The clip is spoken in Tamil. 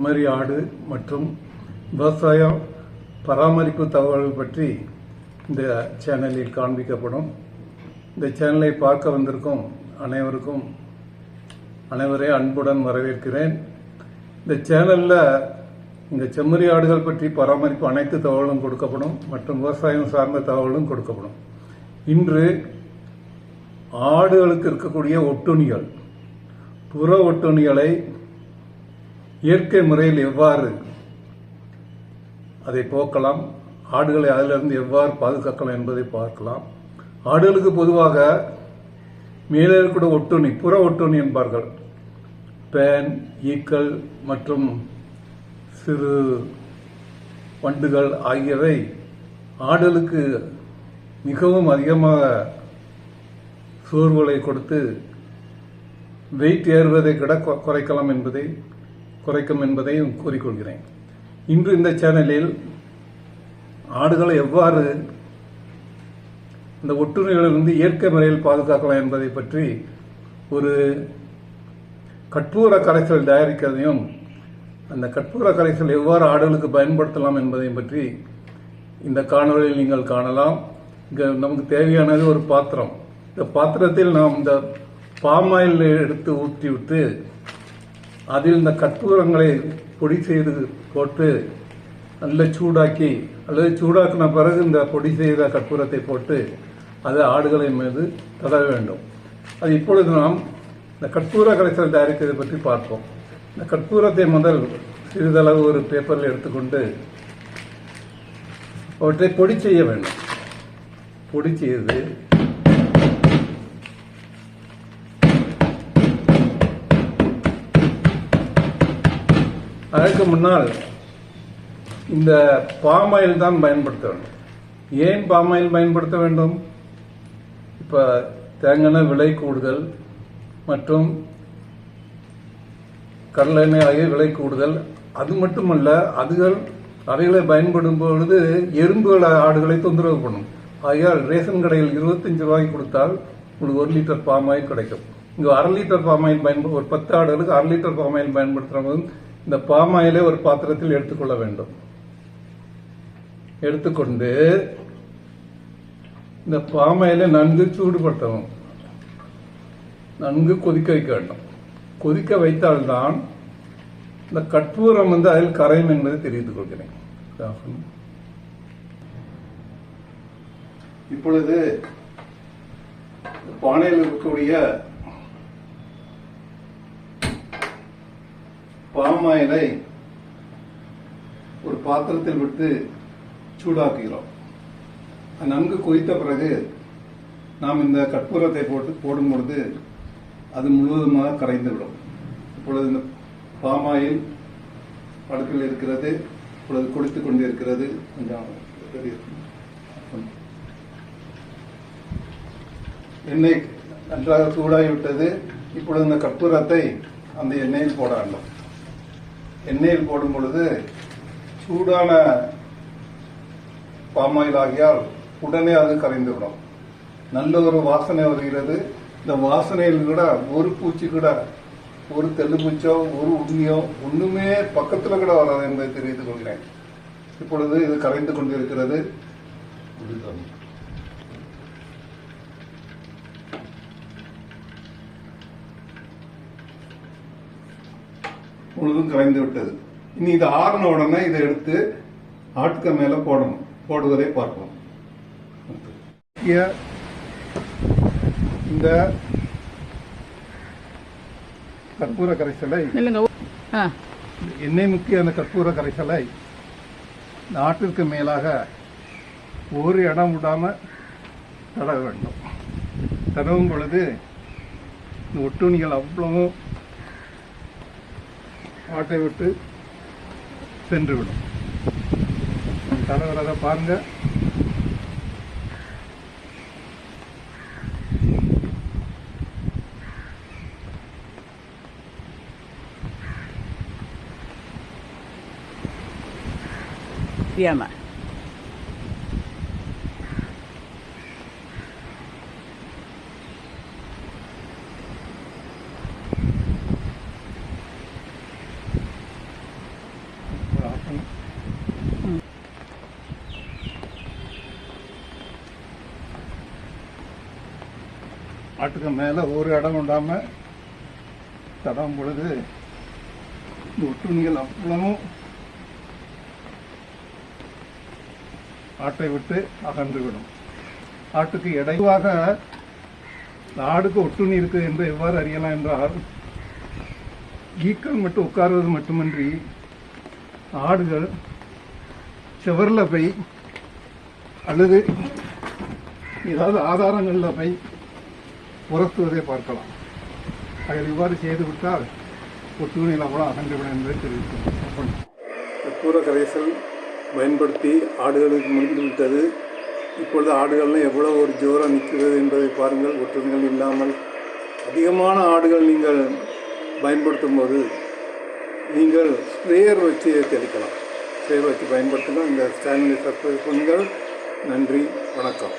குமரி ஆடு மற்றும் விவசாயம் பராமரிப்பு தகவல்கள் பற்றி இந்த சேனலில் காண்பிக்கப்படும். இந்த சேனலை பார்க்க வந்திருக்கும் அனைவருக்கும் அனைவரே அன்புடன் வரவேற்கிறேன். இந்த சேனலில் இந்த செம்மறி ஆடுகள் பற்றி பராமரிப்பு அனைத்து தகவலும் கொடுக்கப்படும் மற்றும் விவசாயம் சார்ந்த தகவலும் கொடுக்கப்படும். இன்று ஆடுகளுக்கு இருக்கக்கூடிய ஒட்டுணிகள் புற ஒட்டுணிகளை இயற்கை முறையில் எவ்வாறு அதை போக்கலாம் ஆடுகளை அதிலிருந்து எவ்வாறு பாதுகாக்கலாம் என்பதை பார்க்கலாம். ஆடுகளுக்கு பொதுவாக மேலே இருக்கக்கூடிய ஒட்டுண்ணி புற ஒட்டுண்ணி என்பார்கள். பேன் ஈக்கள் மற்றும் சிறு வண்டுகள் ஆகியவை ஆடுகளுக்கு மிகவும் அதிகமாக சோர்வுகளை கொடுத்து வெயிட் ஏறுவதை விட கொ- குறைக்கலாம் என்பதை குறைக்கும் என்பதையும் கூறிக்கொள்கிறேன். இன்று இந்த சேனலில் ஆடுகளை எவ்வாறு இந்த ஒட்டுண்ணிகளிலிருந்து இயற்கை முறையில் பாதுகாக்கலாம் என்பதை பற்றி ஒரு கற்பூர கரைசல் தயாரிக்கிறதையும் அந்த கற்பூர கரைசல் எவ்வாறு ஆடுகளுக்கு பயன்படுத்தலாம் என்பதையும் பற்றி இந்த காணொலியில் நீங்கள் காணலாம். இங்கே நமக்கு தேவையானது ஒரு பாத்திரம். இந்த பாத்திரத்தில் நாம் இந்த பாமாயில் எடுத்து ஊற்றி விட்டு அதில் இந்த கற்பூரங்களை பொடி செய்து போட்டு நல்ல சூடாக்கி அல்லது சூடாக்கின பிறகு இந்த பொடி செய்த கற்பூரத்தை போட்டு அது ஆடுகளின் மீது தடவ வேண்டும். அது இப்பொழுது நாம் இந்த கற்பூர கரைசல் தயாரிப்பதை பற்றி பார்ப்போம். இந்த கற்பூரத்தை முதல் சிறிதளவு ஒரு பேப்பரில் எடுத்துக்கொண்டு அவற்றை பொடி செய்ய வேண்டும். பொடி செய்து அதற்கு முன்னால் இந்த பாமாயில் தான் பயன்படுத்த வேண்டும். ஏன் பாமாயில் பயன்படுத்த வேண்டும்? இப்போ தேங்காய் விலை கூடுதல் மற்றும் கடலெண்ணெய் ஆகிய விலை கூடுதல். அது மட்டுமல்ல அதுகள் அவைகளை பயன்படும் பொழுது எறும்புகள் ஆடுகளை தொந்தரவு பண்ணும். ஆகையால் ரேஷன் கடையில் இருபத்தஞ்சு ரூபாய்க்கு கொடுத்தால் உங்களுக்கு ஒரு லிட்டர் பாமாயில் கிடைக்கும். இங்கே அரை லிட்டர் பாமாயில் பயன்படு ஒரு பத்து ஆடுகளுக்கு அரை லிட்டர் பாமாயில் பயன்படுத்துற போது இந்த பாமாயிலை ஒரு பாத்திரத்தில் எடுத்துக்கொள்ள வேண்டும். எடுத்துக்கொண்டு இந்த பாமாயிலை நன்கு சூடுபடுத்தணும் நன்கு கொதிக்க வைக்க வேண்டும். கொதிக்க வைத்தால்தான் இந்த கற்பூரம் வந்து அதில் கரையும் என்பதை தெரிவித்துக் கொள்கிறேன் இப்பொழுது பானையில் இருக்கக்கூடிய பாமாயிலை ஒரு பாத்திரத்தில் விட்டு சூடாக்குகிறோம். நன்கு கொதித்த பிறகு நாம் இந்த கற்பூரத்தை போட்டு போடும் பொழுது அது முழுவதுமாக கரைந்துவிடும். இப்பொழுது இந்த பாமாயில் படுக்கையில் இருக்கிறது இப்பொழுது கொடுத்து கொண்டு இருக்கிறது கொஞ்சம் எண்ணெய் நன்றாக சூடாகிவிட்டது. இப்பொழுது இந்த கற்பூரத்தை அந்த எண்ணெயில் போட வேண்டும். எண்ணெயில் போடும் பொழுது சூடான பாமாயில் ஆகியால் உடனே அது கரைந்துவிடும். நல்ல ஒரு வாசனை வருகிறது. இந்த வாசனையில் கூட ஒரு பூச்சி கூட ஒரு தெள்ளு பூச்சோ ஒரு உண்ணியோ ஒண்ணுமே பக்கத்துல கூட வராது என்பதை தெரிவித்துக் கொள்கிறேன். இப்பொழுது இது கரைந்து கொண்டிருக்கிறது. முழுதும் கரைந்து விட்டது. இனி இது ஆறின உடனே இதை எடுத்து ஆட்டுக்க மேல போடணும். போடுவதை பார்ப்போம். இந்த கற்பூர கரைசலை எண்ணெய் முக்கிய அந்த கற்பூர கரைசலை இந்த ஆட்டிற்கு மேலாக ஒரு இடம் விடாம தடவ வேண்டும். தடவும் பொழுது இந்த ஒட்டுணிகள் அவ்வளவும் ஆட்டை விட்டு சென்றுவிடும். தடவுறத பாருங்க. பண்ணுங்க ஆட்டுக்கு மேலே ஒரு இடம் உண்டாம தடம் பொழுது இந்த ஒட்டுண்ணிகள் அவ்வளவும் ஆட்டை விட்டு அகன்றுவிடும். ஆட்டுக்கு இடைவாக ஆடுக்கு ஒட்டுணி இருக்கு என்று எவ்வாறு அறியலாம் என்றால் ஈக்கள் மட்டும் உட்காருவது மட்டுமின்றி ஆடுகள் செவரில் போய் அல்லது ஏதாவது ஆதாரங்களில் போய் உரத்துவதை பார்க்கலாம். அதில் இவ்வாறு செய்து விட்டால் ஒட்டுணியில் கூட அகன்றுவிடும் என்பதை தெரிவிக்கும் கற்பூர கரைசல் பயன்படுத்தி ஆடுகளுக்கு முடிந்து விட்டது. இப்பொழுது ஆடுகள்லாம் எவ்வளோ ஒரு ஜோரம் நிற்கிறது என்பதை பாருங்கள். ஒற்றுமைகள் இல்லாமல் அதிகமான ஆடுகள் நீங்கள் பயன்படுத்தும் போது நீங்கள் ஸ்ப்ரேயர் வச்சு தெளிக்கலாம். ஸ்ப்ரேயர் வச்சு பயன்படுத்தினா இந்த சேனலை சப்ஸ்கிரைப் பண்ணுங்கள். நன்றி. வணக்கம்.